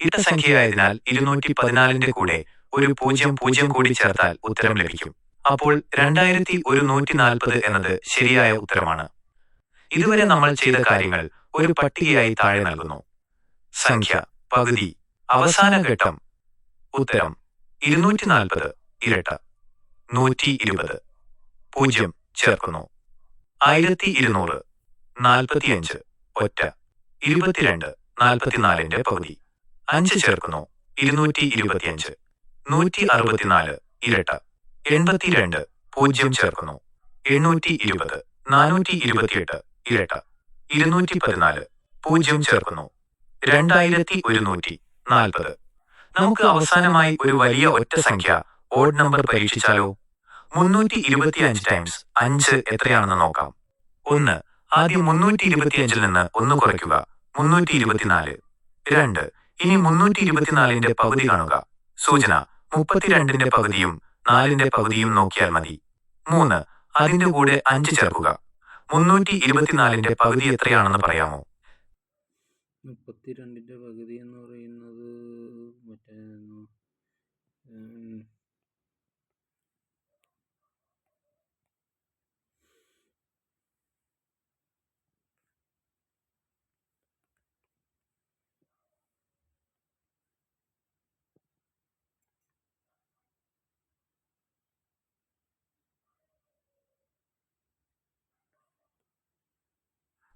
ഇരട്ടസംഖ്യയായതിനാൽ ഇരുന്നൂറ്റി പതിനാലിന്റെ കൂടെ ഒരു പൂജ്യം പൂജ്യം കൂടി ചേർത്താൽ ഉത്തരം ലഭിക്കും. അപ്പോൾ രണ്ടായിരത്തി ഒരു നൂറ്റി നാൽപ്പത് എന്നത് ശരിയായ ഉത്തരമാണ്. ഇതുവരെ നമ്മൾ ചെയ്ത കാര്യങ്ങൾ ഒരു പട്ടികയായി താഴെ നൽകുന്നു. സംഖ്യ പകുതി അവസാന ഘട്ടം ഉത്തരം ഇരുന്നൂറ്റി നാൽപ്പത് ഇരട്ട നൂറ്റി ഇരുപത് പൂജ്യം ചേർക്കുന്നു. ആയിരത്തി ഇരുന്നൂറ് നാൽപ്പത്തിയഞ്ച് ഒറ്റ ഇരുപത്തിരണ്ട് നാൽപ്പത്തിനാലിന്റെ പകുതി. അഞ്ച് ചേർക്കുന്നു. ഇരുന്നൂറ്റി ഇരുപത്തിയഞ്ച്. നൂറ്റി അറുപത്തിനാല് ഇരട്ട. എൺപത്തിരണ്ട്. പൂജ്യം ചേർക്കുന്നു. എണ്ണൂറ്റി ഇരുപത്. നാനൂറ്റി ഇരുപത്തിയെട്ട്. ഇരട്ട. ഇരുന്നൂറ്റി പതിനാല് പൂജ്യം ചേർക്കുന്നു. രണ്ടായിരത്തി ഒരുന്നൂറ്റി നാൽപ്പത്. നമുക്ക് അവസാനമായി ഒരു വലിയ ഒറ്റ സംഖ്യ ഓഡ് നമ്പർ പരീക്ഷിച്ചാലോ? മുന്നൂറ്റി ഇരുപത്തിയഞ്ച് ടൈംസ് അഞ്ച് എത്രയാണെന്ന് നോക്കാം. ഒന്ന് ആദ്യം മുന്നൂറ്റി ഇരുപത്തിയഞ്ചിൽ നിന്ന് ഒന്ന് കുറയ്ക്കുക. മുന്നൂറ്റി ഇരുപത്തിനാല്. രണ്ട് ഇനി മുന്നൂറ്റി ഇരുപത്തിനാലിന്റെ പകുതി കാണുക. സൂചന മുപ്പത്തിരണ്ടിന്റെ പകുതിയും നാലിന്റെ പകുതിയും നോക്കിയാൽ മതി. മൂന്ന് അതിന്റെ കൂടെ അഞ്ച് ചേർക്കുക. മുന്നൂറ്റി ഇരുപത്തിനാലിന്റെ പകുതി എത്രയാണെന്ന് പറയാമോ? മുപ്പത്തിരണ്ടിന്റെ പകുതി എന്ന് പറയുന്നത്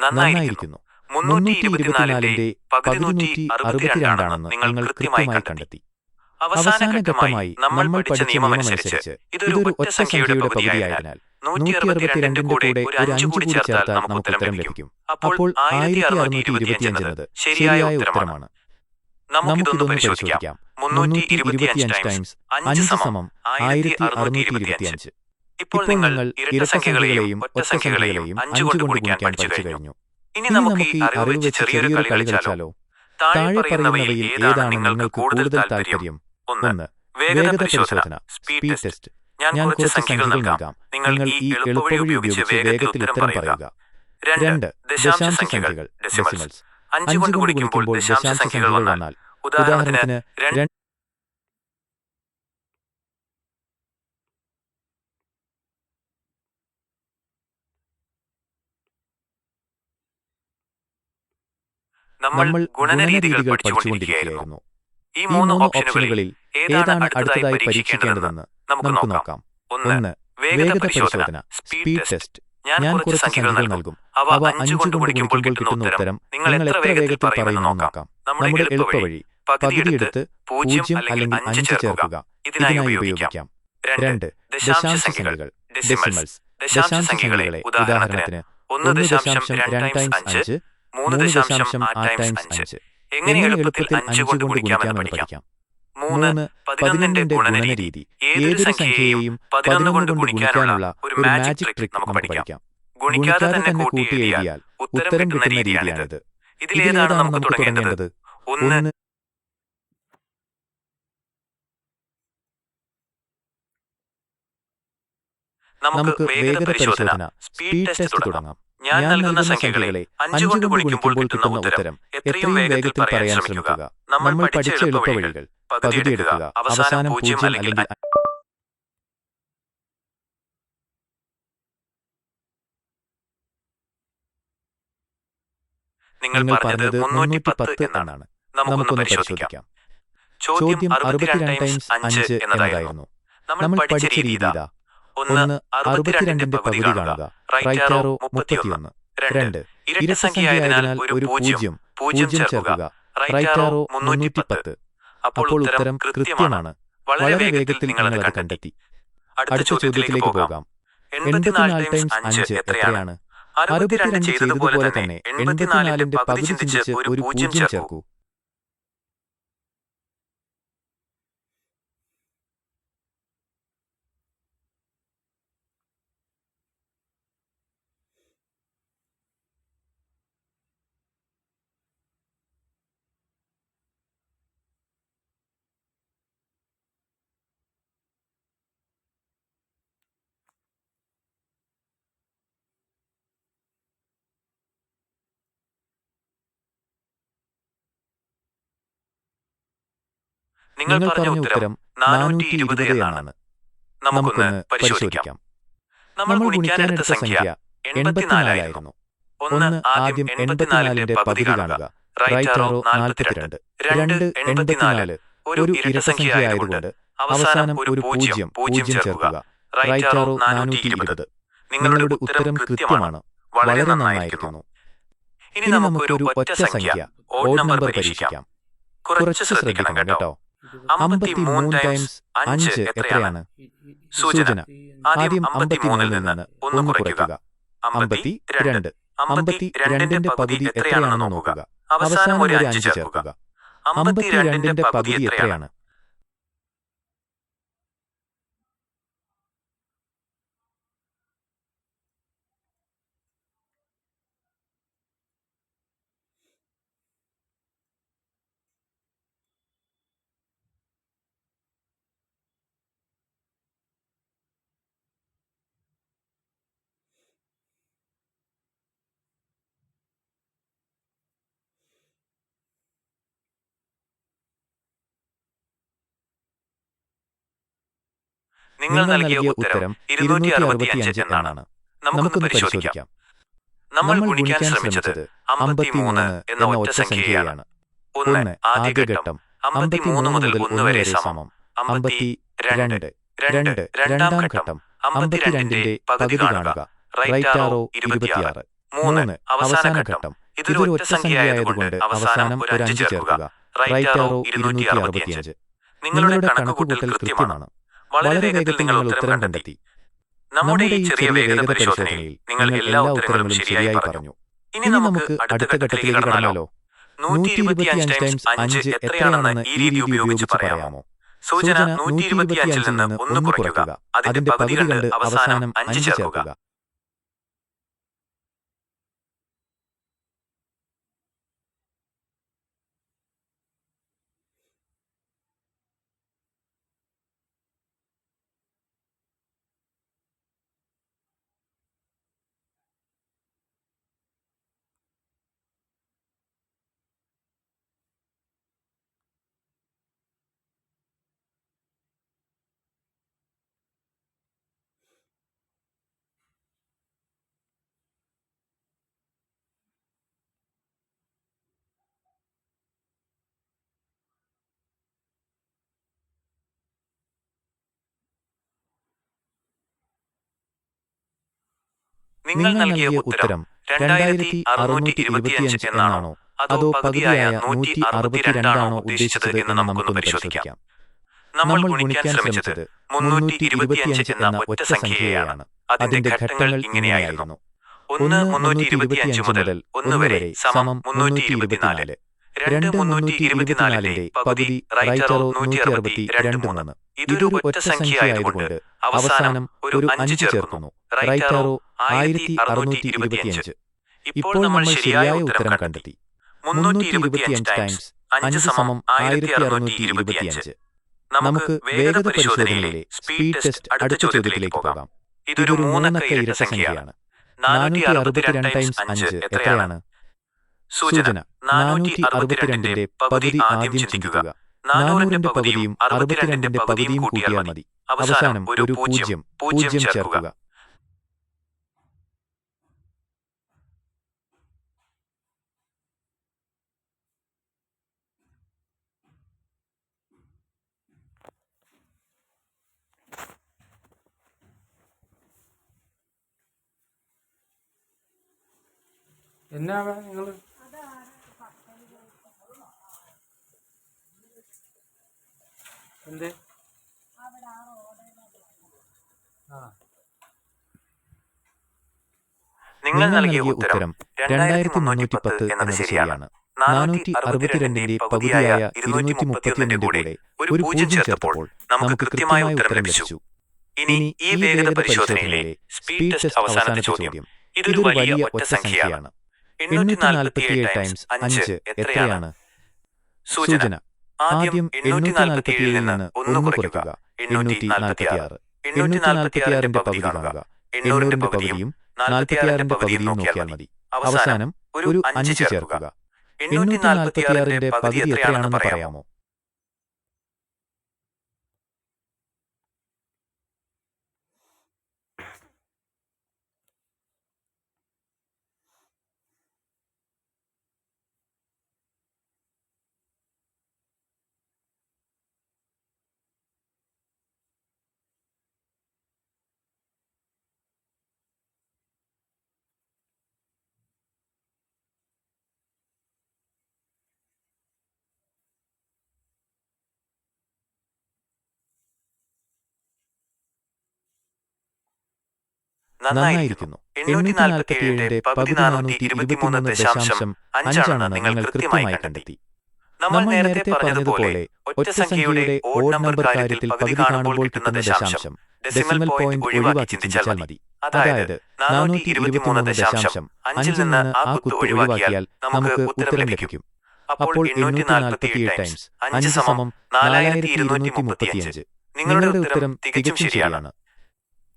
നന്നായിരിക്കുന്നു. മുന്നൂറ്റി ഇരുപത്തിനാലിന്റെ പകുതി നൂറ്റി അറുപത്തിരണ്ടാണെന്ന് നിങ്ങൾ കൃത്യമായി കണ്ടെത്തി. അവസാന ഘട്ടമായി നമ്മൾ പഠിച്ച നിയമമനുസരിച്ച് ഇതൊരു ഒറ്റ സംഖ്യയുടെ പകുതിയായതിനാൽ നൂറ്റി അറുപത്തിരണ്ടിന്റെ കൂടെ ഒരു അഞ്ചു കൂടി ചേർത്താൽ നമുക്ക് ഉത്തരം ലഭിക്കും. അപ്പോൾ ആയിരത്തി അറുന്നൂറ്റി ഇരുപത്തിയഞ്ച് എന്നത് ശരിയായ ഉത്തരമാണ്. നമുക്കിതൊന്ന് പരിശോധിക്കാം. മുന്നൂറ്റി ഇരുപത്തിയഞ്ച് ടൈംസ് അഞ്ച് സമം ആയിരത്തി അറുന്നൂറ്റി ഇരുപത്തിയഞ്ച് ഇപ്പോൾ നിങ്ങൾ ഇരട്ട ഇരട്ടസംഖ്യകളെയും ഒറ്റസംഖ്യകളെയും അഞ്ചു അഞ്ചുകൊണ്ട് ഗുണിക്കാൻ പഠിച്ചു കഴിഞ്ഞു. ഇനി നമുക്ക് ഈ അറിവ് വെച്ച് ചെറിയൊരു കളി കളിച്ചാലോ? താഴെ പറയുന്നവയിൽ ഏതാണ് നിങ്ങൾക്ക് കൂടുതൽ താല്പര്യം? ഒന്ന് വേഗത പരിശോധന സ്പീഡ് ടെസ്റ്റ്. ഞാൻ കുറച്ച് സംഖ്യകൾ നൽകാം. നിങ്ങൾ ഈ എളുപ്പവഴി ഉപയോഗിച്ച് വേഗത്തിൽ ഉത്തരം പറയുക. രണ്ട് ദശാംശ സംഖ്യകൾ. ഡെസിമൽസ്. അഞ്ച് കൊണ്ട് ഗുണിക്കുമ്പോൾ ദശാംശ സംഖ്യകൾ വന്നാൽ ഉദാഹരണത്തിന് രണ്ട് നമ്മൾ ഗുണനരീതികൾ പഠിച്ചുകൊണ്ടിരിക്കുകയായിരുന്നു. ഈ മൂന്ന് ഓപ്ഷനുകളിൽ ഏതാണ് അടുത്തതായി പരീക്ഷിക്കേണ്ടതെന്ന് നമുക്ക് നോക്കാം. ഒന്ന് വേഗത പരിശോധന സ്പീഡ് ടെസ്റ്റ്. ഞാൻ കുറച്ച് സംഖ്യകൾ നൽകും. അവ അഞ്ചു കൊണ്ട് ഗുണിക്കുമ്പോൾ കിട്ടുന്ന ഉത്തരം നിങ്ങൾ എത്ര വേഗത്തിൽ പറയുന്നു നോക്കാം. നമ്മുടെ എളുപ്പവഴി പകുതിയെടുത്ത് പൂജ്യം അല്ലെങ്കിൽ അഞ്ച് ചേർക്കുക. ഇതിനായി ഉപയോഗിക്കാം. രണ്ട് ദശാംശ സംഖ്യകൾ. ഡെസിമൽസ്. ദശാംശ സംഖ്യകളെ ഉദാഹരണത്തിന് ഒന്ന് ദശാംശം രണ്ട് ടൈംസ് അഞ്ച് മൂന്ന് ദശാംശം ആറ് ടൈംസ് അഞ്ച്. എങ്ങനെ എളുപ്പത്തിൽ അഞ്ച് കൊണ്ട് ഗുണിക്കാമെന്ന് പഠിക്കാം. മൂന്ന് പതിനൊന്നിന്റെ ഗുണനരീതി. ഏതൊരു സംഖ്യയെയും പതിനൊന്ന് കൊണ്ട് ഗുണിക്കാനുള്ള ഒരു മാജിക് ട്രിക്ക് നമുക്ക് പഠിക്കാം. ഗുണിക്കാതെ തന്നെ കൂട്ടി എഴുതിയാൽ ഉത്തരം കിട്ടുന്ന രീതിയാണിത്. ഇതിലേതാണ് നമുക്ക് തുടങ്ങേണ്ടത്? ഒന്ന് നമുക്ക് വേഗത പരിശോധന. സ്പീഡ് ടെസ്റ്റ് തുടങ്ങാം. ഞാൻ നൽകുന്ന സംഖ്യകളെ അഞ്ചുകൊണ്ട് ഗുണിക്കുമ്പോൾ കിട്ടുന്ന ഉത്തരം എത്രയും വേഗത്തിൽ പറയാൻ ശ്രമിക്കുക. നമ്മൾ പഠിച്ച എളുപ്പവഴികൾ പകുതി എടുക്കുക. അവസാനം പൂജ്യം അല്ലെങ്കിൽ നിങ്ങൾ പറഞ്ഞത് മുന്നൂറ്റി പത്ത് എന്നാണ്. നമുക്കൊന്ന് പരിശോധിക്കാം. ചോദ്യം അറുപത്തിരണ്ട് ടൈംസ് അഞ്ച് എന്നതായിരുന്നു. നമ്മൾ പഠിച്ച രീതി ഇതാ. ഒന്ന് അറുപത്തിരണ്ടിന്റെ പകുതി കാണുക. റൈറ്റ് ആറോ മുപ്പത്തിയൊന്ന്. രണ്ട്. ഇരട്ടസംഖ്യയായതിനാൽ ഒരു പൂജ്യം. പൂജ്യം. ചേർക്കുക. റൈറ്റ് ആറോ മുന്നൂറ്റി പത്ത് അപ്പോൾ ഉത്തരം കൃത്യമാണ്. വളരെ വേഗത്തിൽ നിങ്ങൾ അത് കണ്ടെത്തി. അടുത്ത ചോദ്യത്തിലേക്ക് പോകാം. എൺപത്തിനാല് ടൈംസ് അഞ്ച് എത്രയാണ്? അറുപത്തിരണ്ട് ചെയ്തതുപോലെ തന്നെ എൺപത്തിനാലിന്റെ പകുതി ചിന്തിച്ച് ഒരു പൂജ്യം ചേർക്കൂ. നിങ്ങൾ പറഞ്ഞ ഉത്തരം നാനൂറ്റി ഇരുപത് എന്നാണ്. നമുക്കൊന്ന് പരിശോധിക്കാം. നമ്മൾ ഗുണിക്കാനെടുത്ത സംഖ്യ എൺപത്തിനാലായിരുന്നു. ഒന്ന് ആദ്യം എൺപത്തിനാലിന്റെ പകുതി കാണുക. റൈറ്റ് ആറോ നാൽപ്പത്തിരണ്ട്. രണ്ട് എൺപത്തിനാല്. ഒരു ഇരസംഖ്യയായതുകൊണ്ട് അവസാനം ഒരു പൂജ്യം പൂജ്യം ചേർക്കുക. റൈറ്റ് ആറോ നാനൂറ്റി ഇരുപത്. നിങ്ങളുടെ ഉത്തരം കൃത്യമാണ്. വളരെ നന്നായിരിക്കുന്നു. ഇനി നമുക്കൊരു ഒറ്റ സംഖ്യ. ഓഡ് നമ്പർ പരീക്ഷിക്കാം. കുറച്ച് ശ്രദ്ധിക്കണം കേട്ടോ. അമ്പത്തിമൂന്ന് ടൈംസ് അഞ്ച് എത്രയാണ്? സൂചന. ആദ്യം അമ്പത്തിമൂന്നിൽ നിന്ന് ഒന്ന് കുറയ്ക്കുക. അമ്പത്തി രണ്ട് അമ്പത്തി രണ്ടിന്റെ പകുതി എത്രയാണെന്ന് നോക്കുക. അവസാനം ഒരു അഞ്ച് ചേർക്കുക. അമ്പത്തിരണ്ടിന്റെ പകുതി എത്രയാണ്? നിങ്ങൾ നൽകിയ ഉത്തരം ഇരുന്നൂറ്റി അറുപത്തിയഞ്ച് എന്നാണ്. നമുക്കൊന്ന് പരിശോധിക്കാം. നമ്മൾ ഗുണിക്കാൻ ശ്രമിച്ചത് അമ്പത്തിമൂന്ന് എന്ന ഒറ്റ സംഖ്യയാണ്. ഒന്ന് ആദ്യഘട്ടം അമ്പത്തിമൂന്ന് മുതൽ ഒന്ന് വരെ സമം. അമ്പത്തി രണ്ട് രണ്ട് രണ്ടാം ഘട്ടം അമ്പത്തിരണ്ടിന്റെ പകുതി കാണുക. റൈറ്റ് ആറോ ഇരുപത്തിയാറ്. മൂന്ന് അവസാന ഘട്ടം. ഇതൊരു ഒറ്റ സംഖ്യയായതുകൊണ്ട് അവസാനം ഒരു അഞ്ച് ചേർക്കുക. റൈറ്റ് ആറോ ഇരുന്നൂറ്റി അറുപത്തിയഞ്ച്. നിങ്ങളുടെ കണക്കുകൂട്ടൽ കൃത്യമാണ്. വളരെ വേഗത്തിൽ നിങ്ങൾ ഉത്തരം കണ്ടെത്തി. നമ്മുടെ ഈ ചെറിയ വേഗത പരിശോധനയിൽ നിങ്ങൾ എല്ലാ ഉത്തരങ്ങളും ശരിയായി പറഞ്ഞു. ഇനി നമുക്ക് അടുത്ത ഘട്ടത്തിലേക്ക് കടന്നാലോ? നൂറ്റി ഇരുപത്തിയഞ്ച് ടൈംസ് അഞ്ച് എത്രയാണെന്ന് ഈ രീതി ഉപയോഗിച്ച് പറയാമോ? സൂചന നൂറ്റി ഇരുപത്തിയഞ്ചിൽ നിന്ന് ഒന്ന് കുറയ്ക്കുക. അതിന്റെ പകുതി കണ്ട് അവസാനം അഞ്ച് ചേർക്കുക. നിങ്ങൾ നൽകിയ ഉത്തരം രണ്ടായിരത്തി അറുന്നൂറ്റി ഇരുപത്തിയഞ്ച് എന്നാണോ? അതോ പകുതിയായ നൂറ്റി അറുപത്തിരണ്ടാണോ ഉദ്ദേശിച്ചത് എന്ന് നമുക്കൊന്ന് പരിശോധിക്കാം. നമ്മൾ ഗുണിക്കാൻ ശ്രമിച്ചത് മുന്നൂറ്റി ഇരുപത്തിയഞ്ച് എന്ന ഒറ്റ സംഖ്യയാണ് അതിന്റെ ഘട്ടങ്ങൾ ഇങ്ങനെയായിരുന്നു. ഒന്ന് മുന്നൂറ്റി ഇരുപത്തിയഞ്ച് മുതൽ ഒന്ന് വരെ സമം മുന്നൂറ്റി ഇരുപത്തിനാല്. രണ്ട് മുന്നൂറ്റി ഇരുപത്തിനാലിന്റെ പകുതി റൈറ്ററോ നൂറ്റി അറുപത്തി രണ്ട് മൂന്ന്. ഇതൊരു ഒറ്റ അവസാനം ഒരു അഞ്ച് ചേർക്കുന്നു. റൈറ്ററോ ആയിരത്തി അറുന്നൂറ്റി ഇരുപത്തിയഞ്ച്. ഇപ്പോൾ നമ്മൾ ശരിയായ ഉത്തരം കണ്ടെത്തി. മുന്നൂറ്റി ഇരുപത്തിയഞ്ച് ടൈംസ് അഞ്ച് സമം ആയിരത്തി അറുന്നൂറ്റി ഇരുപത്തിയഞ്ച്. നമുക്ക് വേഗത പരിശോധനയിലെ സ്പീഡ് ടെസ്റ്റ് അടുത്ത ചോദ്യത്തിലേക്ക് പോകാം. ഇതൊരു മൂന്നക്ക ഇരട്ടസംഖ്യയാണ് നാനൂറ്റി അറുപത്തിരണ്ട് ടൈംസ് അഞ്ച് എത്രയാണ്? സൂചന നാനൂറ്റി അറുപത്തിരണ്ടിന്റെ പകുതി ആദ്യം ചിന്തിക്കുക. നാനൂറിന്റെ പകുതിയും അറുപത്തിരണ്ടിന്റെ പകുതിയും കൂട്ടിയാൽ മതി. അവസാനം ഒരു പൂജ്യം പൂജ്യം ചേർക്കുക. എന്നാ നിങ്ങൾ എന്ത്? ആ നിങ്ങൾ നൽകിയ ഉത്തരം രണ്ടായിരത്തി മുന്നൂറ്റി പത്ത് എന്നത് ശരിയാണ്. നാനൂറ്റി അറുപത്തിരണ്ടിന്റെ പകുതിയായ ഇരുന്നൂറ്റി മുപ്പത്തിയൊന്നിന്റെ കൂടെ ഒരു പൂജ്യം ചേർത്തപ്പോൾ നമുക്ക് കൃത്യമായ ഉത്തരം ലഭിച്ചു. ഇനി ഈ വേഗത പരിശോധനയിലെ സ്പീഡ് ടെസ്റ്റ് അവസാന ചോദ്യം. ഇതൊരു വലിയ ഒറ്റ സംഖ്യയാണ്. എണ്ണൂറ്റി നാൽപ്പത്തിയേഴ് ടൈംസ് അഞ്ച് എത്രയാണ്? സൂചന. ആദ്യം എണ്ണൂറ്റി നാൽപ്പത്തിയേഴിൽ നിന്ന് ഒന്ന് കുറയ്ക്കുക. എണ്ണൂറ്റി നാൽപ്പത്തിയാറ് എണ്ണൂറ്റി നാൽപ്പത്തിയാറിന്റെ പകുതി കാണുക. എണ്ണൂറിന്റെ പകുതിയും നാൽപ്പത്തിയാറിന്റെ പകുതിയും നോക്കിയാൽ മതി. അവസാനം ഒരു അഞ്ച് ചേർക്കുക. എണ്ണൂറ്റി നാൽപ്പത്തിയാറിന്റെ പകുതി എത്രയാണെന്ന് പറയാമോ? നന്നായിരിക്കുന്നു. എണ്ണൂറ്റി നാൽപ്പത്തിയേഴിന്റെ പകുതി ഇരുപത്തിമൂന്ന് ദശാംശം അഞ്ചാണെന്ന് നിങ്ങൾ കൃത്യമായി കണ്ടെത്തി. നമ്മൾ നേരത്തെ പറഞ്ഞതുപോലെ ഒറ്റ സംഖ്യയുടെ ഓഡ് നമ്പർ കാര്യത്തിൽ പകുതി കാണുമ്പോൾ കിട്ടുന്ന ദശാംശം. ഡെസിമൽ പോയിന്റ് ഒഴിവാക്കി ചിന്തിച്ചാൽ മതി. അതായത് നാനൂറ്റി ഇരുപത്തിമൂന്ന് ദശാംശം. അഞ്ചിൽ നിന്ന് ആ കുത്ത് ഒഴിവാക്കിയാൽ നമുക്ക് ഉത്തരം ലഭിക്കും. അപ്പോൾ എണ്ണൂറ്റി നാൽപ്പത്തിയേഴ് ടൈംസ്. അഞ്ച് സമം നാലായിരത്തി ഇരുന്നൂറ്റി മുപ്പത്തിയഞ്ച്. നിങ്ങളുടെ ഉത്തരം തികച്ചും ശരിയാണ്.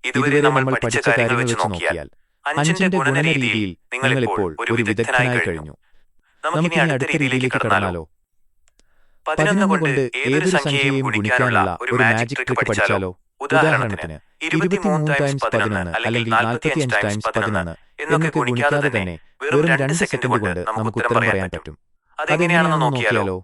ഇതുവരെ നമ്മൾ പഠിച്ച കാര്യങ്ങൾ വെച്ച് നോക്കിയാൽ അഞ്ചിന്റെ ഗുണനരീതിയിൽ നിങ്ങൾ ഇപ്പോൾ ഒരു വിദഗ്ധനായി കഴിഞ്ഞു. നമുക്കിനി അടുത്ത രീതിയിലേക്ക് കടന്നാലോ? പതിനൊന്ന് കൊണ്ട് ഏതൊരു സംഖ്യയും ഗുണിക്കാനുള്ള ഒരു മാജിക് ട്രിക്ക് പഠിച്ചാലോ? ഉദാഹരണത്തിന് ഇരുപത്തിമൂന്ന് ടൈംസ് പതിനൊന്ന് അല്ലെങ്കിൽ നാൽപ്പത്തിയഞ്ച് ടൈംസ് പതിനൊന്ന് എന്നൊക്കെ ഗുണിക്കാതെ തന്നെ വെറും രണ്ട് സെക്കൻഡ് കൊണ്ട് നമുക്ക് ഉത്തരം പറയാൻ പറ്റും. അതെങ്ങനെയാണെന്ന് നോക്കിയാലോ?